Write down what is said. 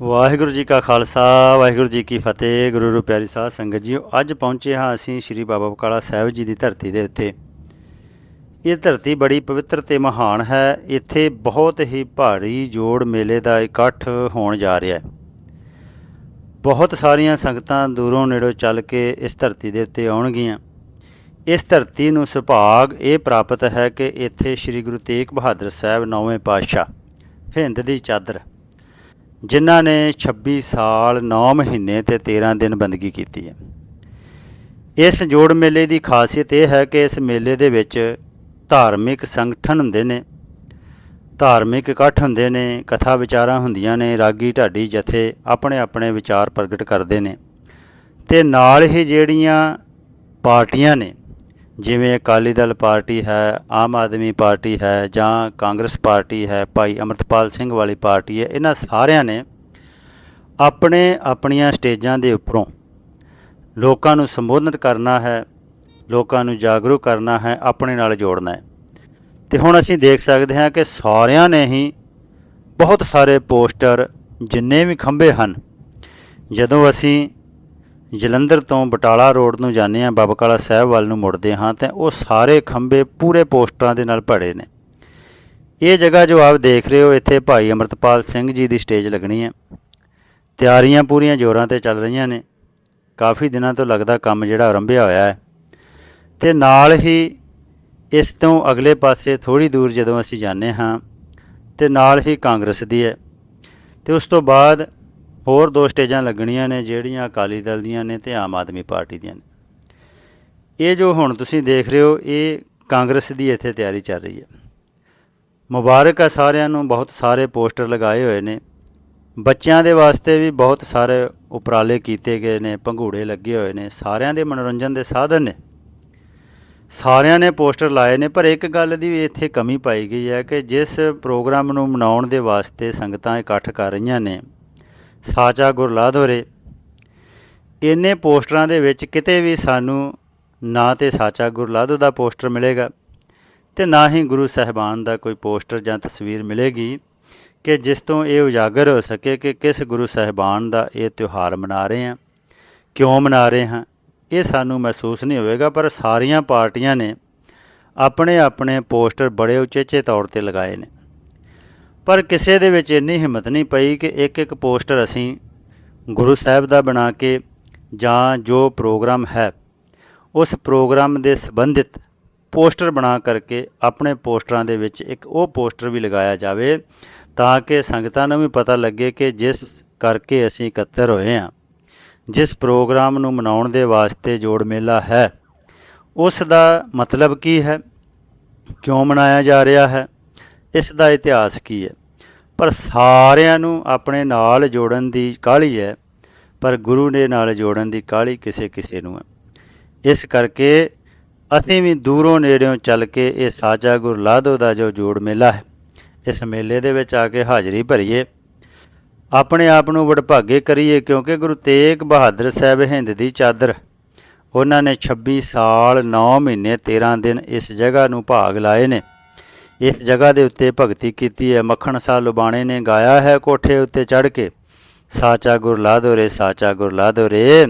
ਵਾਹਿਗੁਰੂ ਜੀ ਕਾ ਖਾਲਸਾ, ਵਾਹਿਗੁਰੂ ਜੀ ਕੀ ਫਤਿਹ, ਗੁਰੂ ਰੂ ਪਿਆਰੀ ਸਾਧ ਸੰਗਤ ਜੀਓ। ਅੱਜ ਪਹੁੰਚੇ ਹਾਂ ਅਸੀਂ ਸ੍ਰੀ ਬਾਬਾ ਬਕਾਲਾ ਸਾਹਿਬ ਜੀ ਦੀ ਧਰਤੀ ਦੇ ਉੱਤੇ। ਇਹ ਧਰਤੀ ਬੜੀ ਪਵਿੱਤਰ ਤੇ ਮਹਾਨ ਹੈ। ਇੱਥੇ ਬਹੁਤ ਹੀ ਭਾਰੀ ਜੋੜ ਮੇਲੇ ਦਾ ਇਕੱਠ ਹੋਣ ਜਾ ਰਿਹਾ ਹੈ। ਬਹੁਤ ਸਾਰੀਆਂ ਸੰਗਤਾਂ ਦੂਰੋਂ ਨੇੜੋਂ ਚੱਲ ਕੇ ਇਸ ਧਰਤੀ ਦੇ ਉੱਤੇ ਆਉਣਗੀਆਂ। ਇਸ ਧਰਤੀ ਨੂੰ ਸੁਭਾਗ ਇਹ ਪ੍ਰਾਪਤ ਹੈ ਕਿ ਇੱਥੇ ਸ੍ਰੀ ਗੁਰੂ ਤੇਗ ਬਹਾਦਰ ਸਾਹਿਬ ਨੌਵੇਂ ਪਾਤਸ਼ਾਹ, ਹਿੰਦ ਦੀ ਚਾਦਰ। ਜਿਨ੍ਹਾਂ ਨੇ 26 ਸਾਲ 9 ਮਹੀਨੇ ਤੇ 13 ਦਿਨ ਬੰਦਗੀ ਕੀਤੀ ਹੈ। ਇਸ ਜੋੜ ਮੇਲੇ ਦੀ ਖਾਸੀਅਤ ਇਹ ਹੈ ਕਿ ਇਸ ਮੇਲੇ ਦੇ ਵਿੱਚ ਧਾਰਮਿਕ ਸੰਗਠਨ ਹੁੰਦੇ ਨੇ, ਧਾਰਮਿਕ ਇਕੱਠ ਹੁੰਦੇ ਨੇ, ਕਥਾ ਵਿਚਾਰਾਂ ਹੁੰਦੀਆਂ ਨੇ, ਰਾਗੀ ਢਾਡੀ ਜਥੇ ਆਪਣੇ ਆਪਣੇ ਵਿਚਾਰ ਪ੍ਰਗਟ ਕਰਦੇ ਨੇ ਤੇ ਨਾਲ ਹੀ ਜਿਹੜੀਆਂ ਪਾਰਟੀਆਂ ਨੇ ਜਿਵੇਂ ਅਕਾਲੀ ਦਲ ਪਾਰਟੀ ਹੈ, ਆਮ ਆਦਮੀ ਪਾਰਟੀ ਹੈ ਜਾਂ ਕਾਂਗਰਸ ਪਾਰਟੀ ਹੈ, ਭਾਈ ਅਮਰਤਪਾਲ ਸਿੰਘ ਵਾਲੀ ਪਾਰਟੀ ਹੈ, ਇਹਨਾਂ ਸਾਰਿਆਂ ਨੇ ਆਪਣੇ ਆਪਣੀਆਂ ਸਟੇਜਾਂ ਦੇ ਉੱਪਰੋਂ ਲੋਕਾਂ ਨੂੰ ਸੰਬੋਧਨ ਕਰਨਾ ਹੈ, ਲੋਕਾਂ ਨੂੰ ਜਾਗਰੂਕ ਕਰਨਾ ਹੈ, ਆਪਣੇ ਨਾਲ ਜੋੜਨਾ ਹੈ। ਤੇ ਹੁਣ ਅਸੀਂ ਦੇਖ ਸਕਦੇ ਹਾਂ ਕਿ ਸਾਰਿਆਂ ਨੇ ਹੀ ਬਹੁਤ ਸਾਰੇ ਪੋਸਟਰ ਜਿੰਨੇ ਵੀ ਖੰਭੇ ਹਨ, ਜਦੋਂ ਅਸੀਂ ਜਲੰਧਰ ਤੋਂ ਬਟਾਲਾ ਰੋਡ ਨੂੰ ਜਾਂਦੇ ਹਾਂ, ਬਾਬਾ ਕਾਲਾ ਸਾਹਿਬ ਵੱਲ ਨੂੰ ਮੁੜਦੇ ਹਾਂ ਤਾਂ ਉਹ ਸਾਰੇ ਖੰਭੇ ਪੂਰੇ ਪੋਸਟਰਾਂ ਦੇ ਨਾਲ ਭਰੇ ਨੇ। ਇਹ ਜਗ੍ਹਾ ਜੋ ਆਪ ਦੇਖ ਰਹੇ ਹੋ, ਇੱਥੇ ਭਾਈ ਅਮਰਤਪਾਲ ਸਿੰਘ ਜੀ ਦੀ ਸਟੇਜ ਲੱਗਣੀ ਹੈ। ਤਿਆਰੀਆਂ ਪੂਰੀਆਂ ਜ਼ੋਰਾਂ ਤੇ ਚੱਲ ਰਹੀਆਂ ਨੇ। ਕਾਫੀ ਦਿਨਾਂ ਤੋਂ ਲੱਗਦਾ ਕੰਮ ਜਿਹੜਾ ਆਰੰਭਿਆ ਹੋਇਆ ਹੈ। ਤੇ ਨਾਲ ਹੀ ਇਸ ਤੋਂ ਅਗਲੇ ਪਾਸੇ ਥੋੜੀ ਦੂਰ ਜਦੋਂ ਅਸੀਂ ਜਾਂਦੇ ਹਾਂ, ਤੇ ਨਾਲ ਹੀ ਕਾਂਗਰਸ ਦੀ ਹੈ। ਤੇ ਉਸ ਤੋਂ ਬਾਅਦ ਹੋਰ ਦੋ ਸਟੇਜਾਂ ਲੱਗਣੀਆਂ ਨੇ, ਜਿਹੜੀਆਂ ਅਕਾਲੀ ਦਲ ਦੀਆਂ ਨੇ ਤੇ ਆਮ ਆਦਮੀ ਪਾਰਟੀ ਦੀਆਂ ਨੇ। ਇਹ ਜੋ ਹੁਣ ਤੁਸੀਂ ਦੇਖ ਰਹੇ ਹੋ, ਇਹ ਕਾਂਗਰਸ ਦੀ ਇੱਥੇ ਤਿਆਰੀ ਚੱਲ ਰਹੀ ਹੈ। ਮੁਬਾਰਕ ਆ ਸਾਰਿਆਂ ਨੂੰ, ਬਹੁਤ ਸਾਰੇ ਪੋਸਟਰ ਲਗਾਏ ਹੋਏ ਨੇ। ਬੱਚਿਆਂ ਦੇ ਵਾਸਤੇ ਵੀ ਬਹੁਤ ਸਾਰੇ ਉਪਰਾਲੇ ਕੀਤੇ ਗਏ ਨੇ, ਪੰਘੂੜੇ ਲੱਗੇ ਹੋਏ ਨੇ, ਸਾਰਿਆਂ ਦੇ ਮਨੋਰੰਜਨ ਦੇ ਸਾਧਨ ਨੇ। ਸਾਰਿਆਂ ਨੇ ਪੋਸਟਰ ਲਾਏ ਨੇ, ਪਰ ਇੱਕ ਗੱਲ ਦੀ ਵੀ ਇੱਥੇ ਕਮੀ ਪਾਈ ਗਈ ਹੈ ਕਿ ਜਿਸ ਪ੍ਰੋਗਰਾਮ ਨੂੰ ਮਨਾਉਣ ਦੇ ਵਾਸਤੇ ਸੰਗਤਾਂ ਇਕੱਠ ਕਰ ਰਹੀਆਂ ਨੇ ਸਾਚਾ ਗੁਰਲਾਧੋਰੇ ਇੰਨੇ ਪੋਸਟਰਾਂ ਦੇ ਵਿੱਚ ਕਿਤੇ ਵੀ ਸਾਨੂੰ ਨਾ ਤੇ ਸਾਚਾ ਗੁਰਲਾਧੋ ਦਾ ਪੋਸਟਰ ਮਿਲੇਗਾ ਤੇ ਨਾ ਹੀ ਗੁਰੂ ਸਾਹਿਬਾਨ ਦਾ ਕੋਈ ਪੋਸਟਰ ਜਾਂ ਤਸਵੀਰ ਮਿਲੇਗੀ ਕਿ ਜਿਸ ਤੋਂ ਇਹ ਉਜਾਗਰ ਹੋ ਸਕੇ ਕਿ ਕਿਸ ਗੁਰੂ ਸਾਹਿਬਾਨ ਦਾ ਇਹ ਤਿਉਹਾਰ ਮਨਾ ਰਹੇ ਹਾਂ, ਕਿਉਂ ਮਨਾ ਰਹੇ ਹਾਂ, ਇਹ ਸਾਨੂੰ ਮਹਿਸੂਸ ਨਹੀਂ ਹੋਵੇਗਾ, ਪਰ ਸਾਰੀਆਂ ਪਾਰਟੀਆਂ ਨੇ ਆਪਣੇ ਆਪਣੇ ਪੋਸਟਰ ਬੜੇ ਉਚੇਚੇ ਤੌਰ ਤੇ ਲਗਾਏ ਨੇ। ਪਰ ਕਿਸੇ ਦੇ ਵਿੱਚ ਇੰਨੀ ਹਿੰਮਤ ਨਹੀਂ ਪਈ ਕਿ ਇੱਕ ਇੱਕ ਪੋਸਟਰ ਅਸੀਂ ਗੁਰੂ ਸਾਹਿਬ ਦਾ ਬਣਾ ਕੇ ਜਾਂ ਜੋ ਪ੍ਰੋਗਰਾਮ ਹੈ, ਉਸ ਪ੍ਰੋਗਰਾਮ ਦੇ ਸੰਬੰਧਿਤ ਪੋਸਟਰ ਬਣਾ ਕਰਕੇ ਆਪਣੇ ਪੋਸਟਰਾਂ ਦੇ ਵਿੱਚ ਇੱਕ ਉਹ ਪੋਸਟਰ ਵੀ ਲਗਾਇਆ ਜਾਵੇ ਤਾਂ ਕਿ ਸੰਗਤਾਂ ਨੂੰ ਵੀ ਪਤਾ ਲੱਗੇ ਕਿ ਜਿਸ ਕਰਕੇ ਅਸੀਂ ਇਕੱਤਰ ਹੋਏ ਹਾਂ, ਜਿਸ ਪ੍ਰੋਗਰਾਮ ਨੂੰ ਮਨਾਉਣ ਦੇ ਵਾਸਤੇ ਜੋੜ ਮੇਲਾ ਹੈ, ਉਸ ਦਾ ਮਤਲਬ ਕੀ ਹੈ, ਕਿਉਂ ਮਨਾਇਆ ਜਾ ਰਿਹਾ ਹੈ ਇਸ ਦਾ ਇਤਿਹਾਸ ਕੀ ਹੈ? ਪਰ ਸਾਰਿਆਂ ਨੂੰ ਆਪਣੇ ਨਾਲ ਜੋੜਨ ਦੀ ਕਾਹਲੀ ਹੈ, ਪਰ ਗੁਰੂ ਦੇ ਨਾਲ ਜੋੜਨ ਦੀ ਕਾਹਲੀ ਕਿਸੇ ਕਿਸੇ ਨੂੰ ਹੈ। ਇਸ ਕਰਕੇ ਅਸੀਂ ਵੀ ਦੂਰੋਂ ਨੇੜਿਓਂ ਚੱਲ ਕੇ ਇਹ ਸਾਜਾ ਗੁਰਲਾਧੋ ਦਾ ਜੋ ਜੋੜ ਮੇਲਾ ਹੈ, ਇਸ ਮੇਲੇ ਦੇ ਵਿੱਚ ਆ ਕੇ ਹਾਜ਼ਰੀ ਭਰੀਏ। ਆਪਣੇ ਆਪ ਨੂੰ ਵਡਭਾਗੇ ਕਰੀਏ, ਕਿਉਂਕਿ ਗੁਰੂ ਤੇਗ ਬਹਾਦਰ ਸਾਹਿਬ ਹਿੰਦ ਦੀ ਚਾਦਰ ਉਹਨਾਂ ਨੇ 26 ਸਾਲ 9 ਮਹੀਨੇ 13 ਦਿਨ ਇਸ ਜਗ੍ਹਾ ਨੂੰ ਭਾਗ ਲਾਏ ਨੇ। ਇਸ ਜਗ੍ਹਾ ਦੇ ਉੱਤੇ ਭਗਤੀ ਕੀਤੀ ਹੈ। ਮੱਖਣ ਸਾਹ ਲੁਬਾਣੇ ਨੇ ਗਾਇਆ ਹੈ ਕੋਠੇ ਉੱਤੇ ਚੜ੍ਹ ਕੇ। ਸਾਚਾ ਗੁਰ ਲਾਧੋ ਰੇ, ਸਾਚਾ ਗੁਰ ਲਾਧੋ ਰੇ।